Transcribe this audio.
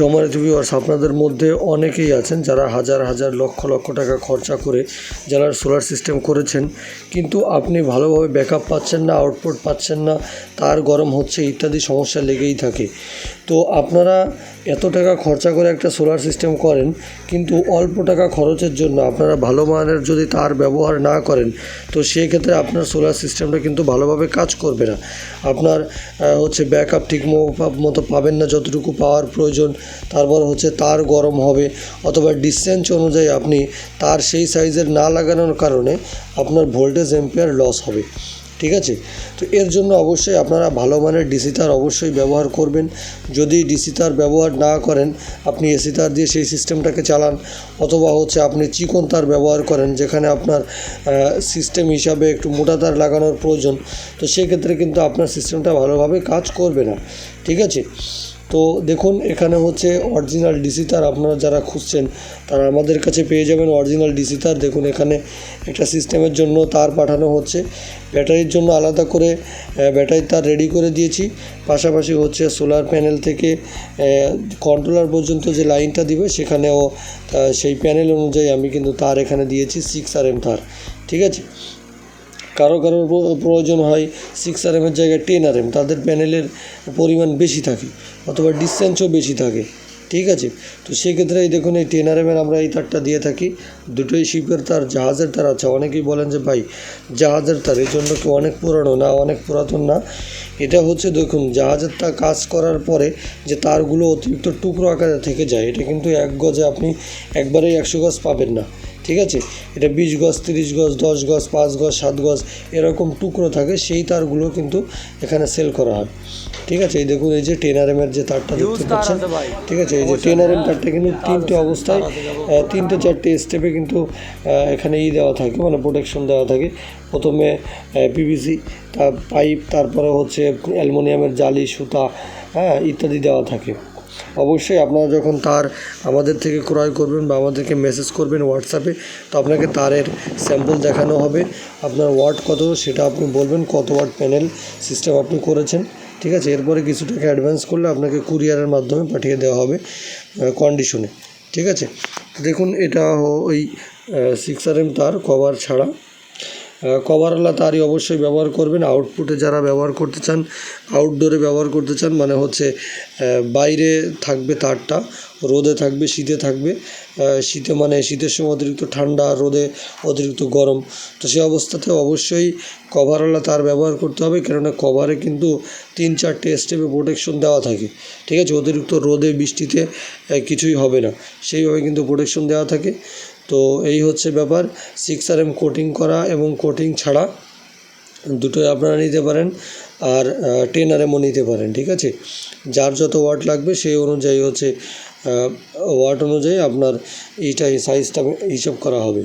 সম্মানিত ভিউয়ার্স আপনাদের মধ্যে অনেকেই আছেন যারা হাজার হাজার লক্ষ লক্ষ টাকা খরচা করে যারা সোলার সিস্টেম করেছেন। কিন্তু আপনি ভালোভাবে ব্যাকআপ পাচ্ছেন না, আউটপুট পাচ্ছেন না, তার গরম হচ্ছে ইত্যাদি সমস্যা লেগেই থাকে। তো আপনারা এত টাকা খরচা করে একটা সোলার সিস্টেম করেন, কিন্তু অল্প টাকা খরচের জন্য আপনারা ভালো মানের যদি তার ব্যবহার না করেন, তো সেই ক্ষেত্রে আপনার সোলার সিস্টেমটা কিন্তু ভালোভাবে কাজ করবে না। আপনার হচ্ছে ব্যাকআপ ঠিক মতো পাবেন না, যতটুকু পাওয়ার প্রয়োজন তারপর হচ্ছে তার গরম হবে অথবা ডিসটেন্স অনুযায়ী আপনি তার সেই সাইজের না লাগানোর কারণে আপনার ভোল্টেজ এম্পিয়ার লস হবে। ঠিক আছে? তো এর জন্য অবশ্যই আপনারা ভালো মানের ডিসি তার অবশ্যই ব্যবহার করবেন। যদি ডিসি তার ব্যবহার না করেন, আপনি এসি তার দিয়ে সেই সিস্টেমটাকে চালান অথবা হচ্ছে আপনি চিকন তার ব্যবহার করেন যেখানে আপনার সিস্টেম হিসাবে একটু মোটা তার লাগানোর প্রয়োজন, তো সেক্ষেত্রে কিন্তু আপনার সিস্টেমটা ভালোভাবে কাজ করবে না। ঠিক আছে? তো দেখুন, এখানে হচ্ছে অরিজিনাল ডিসি তার আপনারা যারা খুঁজছেন, তারা আমাদের কাছে পেয়ে যাবেন অরিজিনাল ডিসি তার। দেখুন, এখানে একটা সিস্টেমের জন্য তার পাঠানো হচ্ছে। ব্যাটারির জন্য আলাদা করে ব্যাটারি তার রেডি করে দিয়েছি। পাশাপাশি হচ্ছে সোলার প্যানেল থেকে কন্ট্রোলার পর্যন্ত যে লাইনটা দিবে, সেখানেও সেই প্যানেল অনুযায়ী আমি কিন্তু তার এখানে দিয়েছি সিক্স আর এম তার। ঠিক আছে? কারও কারও প্রয়োজন হয় সিক্স আর এমের জায়গায় টেন আর এম তাদের প্যানেলের পরিমাণ বেশি থাকে অথবা ডিসটেন্সও বেশি থাকে, ঠিক আছে? তো সেক্ষেত্রে এই দেখুন এই টেন আর এমের আমরা এই তারটা দিয়ে থাকি, দুটোই শিপের তার, জাহাজের তার আছে। অনেকেই বলেন যে ভাই, জাহাজের তার, এই জন্য কি অনেক পুরানো না, অনেক পুরাতন না? এটা হচ্ছে দেখুন জাহাজের তার কাজ করার পরে যে তারগুলো অতিরিক্ত টুকরো আকারে থেকে যায় এটা কিন্তু এক গজে আপনি একবারেই একশো গজ পাবেন না ঠিক আছে? এটা বিশ গজ তিরিশ গজ দশ গজ পাঁচ গজ সাত গজ এরকম টুকরো থাকে সেই তারগুলো কিন্তু এখানে সেল করা হয় ঠিক আছে? এই দেখুন এই যে টেন আর এমের যে তারটা দেখতে পাচ্ছেন ঠিক আছে? এই যে টেন আর এম তারটা কিন্তু তিনটে অবস্থায় তিনটে চারটে স্টেপে কিন্তু এখানে ই দেওয়া থাকে মানে প্রোটেকশন দেওয়া থাকে। প্রথমে পিভিসি তার পাইপ তারপরে হচ্ছে অ্যালুমিনিয়ামের জালি, সুতা হ্যাঁ ইত্যাদি দেওয়া থাকে। অবশ্যই আপনারা যখন তার আমাদের থেকে ক্রয় করবেন বা আমাদেরকে মেসেজ করবেন হোয়াটসঅ্যাপে তো আপনাকে তারের স্যাম্পল দেখানো হবে। আপনার ওয়াট কত, সেটা আপনি বলবেন, কত ওয়াট প্যানেল সিস্টেম আপনি করেছেন। ঠিক আছে? এরপরে কিছু টাকা অ্যাডভান্স করলে আপনাকে কুরিয়ারের মাধ্যমে পাঠিয়ে দেওয়া হবে কন্ডিশনে ঠিক আছে? দেখুন, এটা ওই সিক্স আর এম তার কভার ছাড়া কভারওয়ালা তারই অবশ্যই ব্যবহার করবেন। আউটপুটে যারা ব্যবহার করতে চান আউটডোরে ব্যবহার করতে চান মানে হচ্ছে বাইরে থাকবে তারটা, রোদে থাকবে, শীতে থাকবে। শীতে মানে শীতের সময় অতিরিক্ত ঠান্ডা, রোদে অতিরিক্ত গরম। তো সেই অবস্থাতে অবশ্যই কভারওয়ালা তার ব্যবহার করতে হবে, কেননা কভারে কিন্তু তিন চারটে স্টেপে প্রোটেকশন দেওয়া থাকে। ঠিক আছে? অতিরিক্ত রোদে, বৃষ্টিতে কিছুই হবে না। সেইভাবে কিন্তু প্রোটেকশন দেওয়া থাকে। তো এই হচ্ছে ব্যাপার সিক্স আর এম কোটিং করা এবং কোটিং ছাড়া দুটোই আপনারা নিতে পারেন আর টেন আর এমও নিতে পারেন, ঠিক আছে? যার যত ওয়াট লাগবে সেই অনুযায়ী হচ্ছে ওয়াট অনুযায়ী আপনার এইটা সাইজটা হিসাব করা হবে।